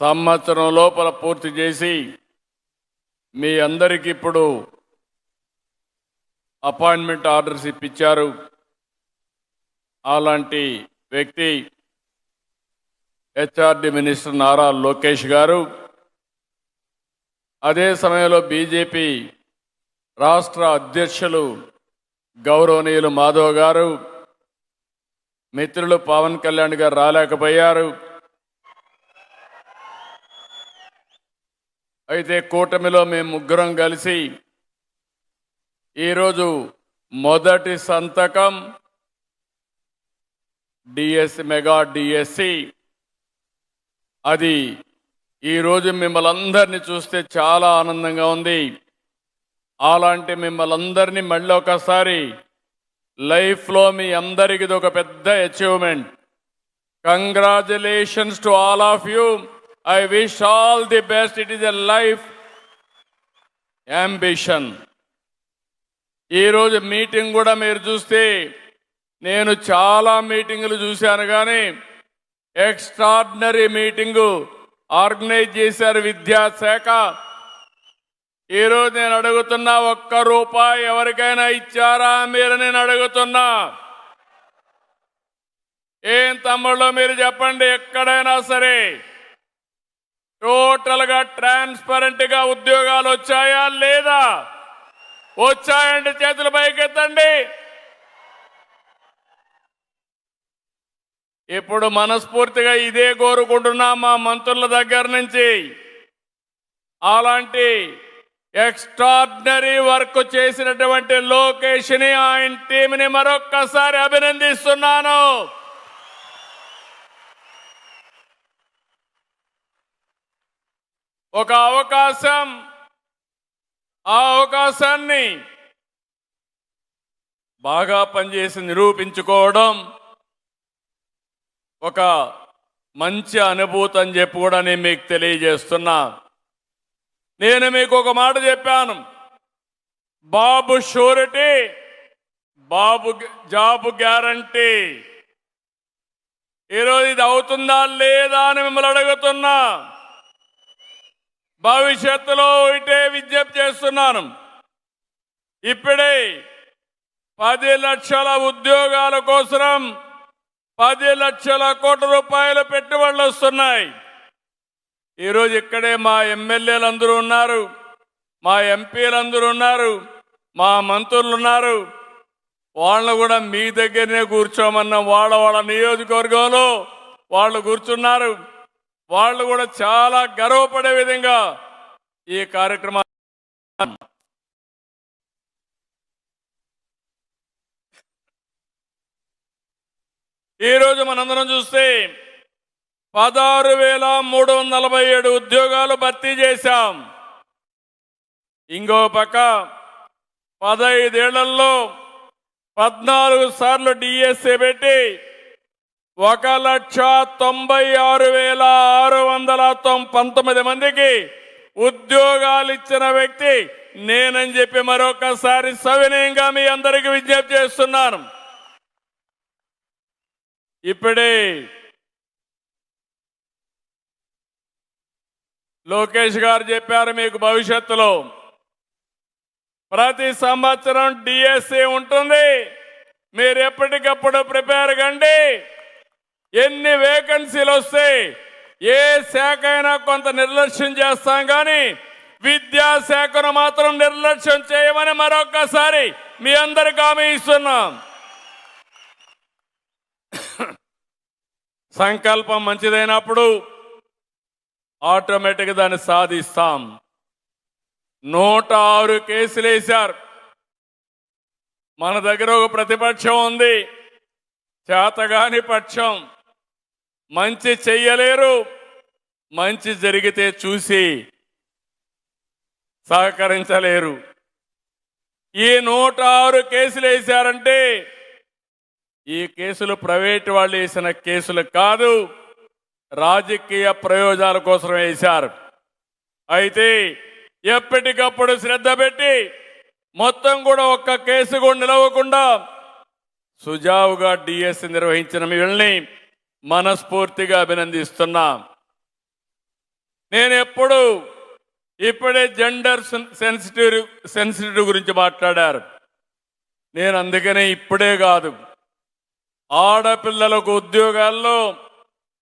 సంవత్సరం లోపల పూర్తి చేసి మీ అందరికీ ఇప్పుడు అపాయింట్మెంట్ ఆర్డర్స్ ఇప్పించారు. అలాంటి వ్యక్తి హెచ్ఆర్డి మినిస్టర్ నారా లోకేష్ గారు. అదే సమయంలో బీజేపీ రాష్ట్ర అధ్యక్షులు గౌరవనీయులు మాధవ్ గారు మిత్రులు పవన్ కళ్యాణ్ గారు రాలేకపోయారు. అయితే కూటమిలో మేము ముగ్గురం కలిసి ఈరోజు మొదటి సంతకం డిఎస్సి మెగా డిఎస్సి. అది ఈరోజు మిమ్మల్ని అందరినీ చూస్తే చాలా ఆనందంగా ఉంది. అలాంటి మిమ్మల్ని అందరినీ మళ్ళీ ఒకసారి లైఫ్లో మీ అందరికి ఇది ఒక పెద్ద achievement congratulations to all of you I wish all the best it is a life ambition ఈరోజు మీటింగ్ కూడా మీరు చూస్తే నేను చాలా మీటింగులు చూశాను కానీ ఎక్స్ట్రాడినరీ మీటింగు ఆర్గనైజ్ చేశారు విద్యాశాఖ. ఈరోజు నేను అడుగుతున్నా ఒక్క రూపాయి ఎవరికైనా ఇచ్చారా మీరు నేను అడుగుతున్నా. ఏం తమ్ముళ్ళు మీరు చెప్పండి ఎక్కడైనా సరే. టోటల్గా ట్రాన్స్పరెంట్గా ఉద్యోగాలు వచ్చాయా లేదా? వచ్చాయంటే చేతులు పైకెత్తండి. ఇప్పుడు మనస్ఫూర్తిగా ఇదే కోరుకుంటున్నా మా మంత్రుల దగ్గర నుంచి. అలాంటి ఎక్స్ట్రాడినరీ వర్క్ చేసినటువంటి లోకేష్ని ఆయన టీంని మరొక్కసారి అభినందిస్తున్నాను. ఒక అవకాశం ఆ అవకాశాన్ని బాగా పనిచేసి నిరూపించుకోవడం ఒక మంచి అనుభూతి అని చెప్పి కూడా నేను మీకు తెలియజేస్తున్నా. నేను మీకు ఒక మాట చెప్పాను. Babu surety Babu job guarantee. ఈరోజు ఇది అవుతుందా లేదా అని మిమ్మల్ని అడుగుతున్నా. భవిష్యత్తులో ఇటే విజ్ఞప్తి చేస్తున్నాను. ఇప్పుడే పది లక్షల ఉద్యోగాల కోసం పది లక్షల కోట్ల రూపాయల పెట్టుబడులు వస్తున్నాయి. ఈరోజు ఇక్కడే మా ఎమ్మెల్యేలు అందరూ ఉన్నారు మా ఎంపీలందరూ ఉన్నారు మా మంత్రులు ఉన్నారు. వాళ్ళను కూడా మీ దగ్గరనే కూర్చోమన్న. వాళ్ళ వాళ్ళ నియోజకవర్గంలో వాళ్ళు కూర్చున్నారు. వాళ్ళు కూడా చాలా గర్వపడే విధంగా ఈ కార్యక్రమం ఈరోజు మనందరం చూస్తే పదహారు వేల మూడు వందల నలభై ఏడు ఉద్యోగాలు భర్తీ చేశాం. ఇంకో పక్క పదైదేళ్ళలో పద్నాలుగు సార్లు డిఎస్ఏ పెట్టి ఒక లక్ష తొంభై ఆరు వేల ఆరు వందల తొం- పంతొమ్మిది మందికి ఉద్యోగాలు ఇచ్చిన వ్యక్తి నేనని చెప్పి మరొకసారి సవినయంగా మీ అందరికీ విజ్ఞప్తి చేస్తున్నాను. ఇప్పుడే లోకేష్ గారు చెప్పారు మీకు భవిష్యత్తులో. ప్రతి సంవత్సరం డిఎస్సి ఉంటుంది. మీరు ఎప్పటికప్పుడు ప్రిపేర్ కండి. ఎన్ని వేకెన్సీలు వస్తాయి ఏ శాఖ అయినా కొంత నిర్లక్ష్యం చేస్తాం కానీ విద్యాశాఖను మాత్రం నిర్లక్ష్యం చేయమని మరొక్కసారి మీ అందరికి హామీ ఇస్తున్నాం. సంకల్పం మంచిదైనప్పుడు ఆటోమేటిక్గా దాన్ని సాధిస్తాం. నూట ఆరు కేసులు వేశారు. మన దగ్గర ఒక ప్రతిపక్షం ఉంది. చేతగాని పక్షం. మంచి చెయ్యలేరు. మంచి జరిగితే చూసి సహకరించలేరు. ఈ నూట ఆరు కేసులు వేశారంటే ఈ కేసులు ప్రైవేటు వాళ్ళు వేసిన కేసులు కాదు. రాజకీయ ప్రయోజనాల కోసం వేశారు. అయితే ఎప్పటికప్పుడు శ్రద్ధ పెట్టి మొత్తం కూడా ఒక్క కేసు కూడా నిలవకుండా సుజావుగా డిఎస్ నిర్వహించిన వీళ్ళని మనస్ఫూర్తిగా అభినందిస్తున్నా. నేను ఎప్పుడు ఇప్పుడే జెండర్ సెన్సిటివ్ సెన్సిటివ్ గురించి మాట్లాడారు. నేను అందుకనే ఇప్పుడే కాదు. ఆడపిల్లలకు ఉద్యోగాల్లో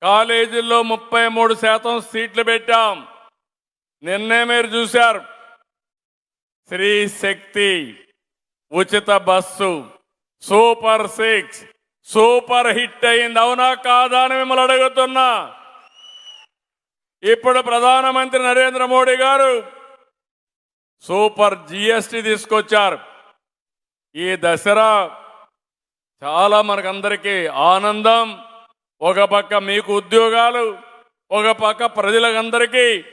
కాలేజీల్లో ముప్పై మూడు శాతం సీట్లు పెట్టాం. నిన్నే మీరు చూశారు. స్త్రీ శక్తి ఉచిత bus super six super hit అయింది. అవునా కాదా అని మిమ్మల్ని అడుగుతున్నా. ఇప్పుడు ప్రధానమంత్రి నరేంద్ర మోడీ గారు సూపర్ జిఎస్టి తీసుకొచ్చారు. ఈ దసరా చాలా మనకందరికీ ఆనందం. ఒక పక్క మీకు ఉద్యోగాలు ఒక పక్క ప్రజలందరికీ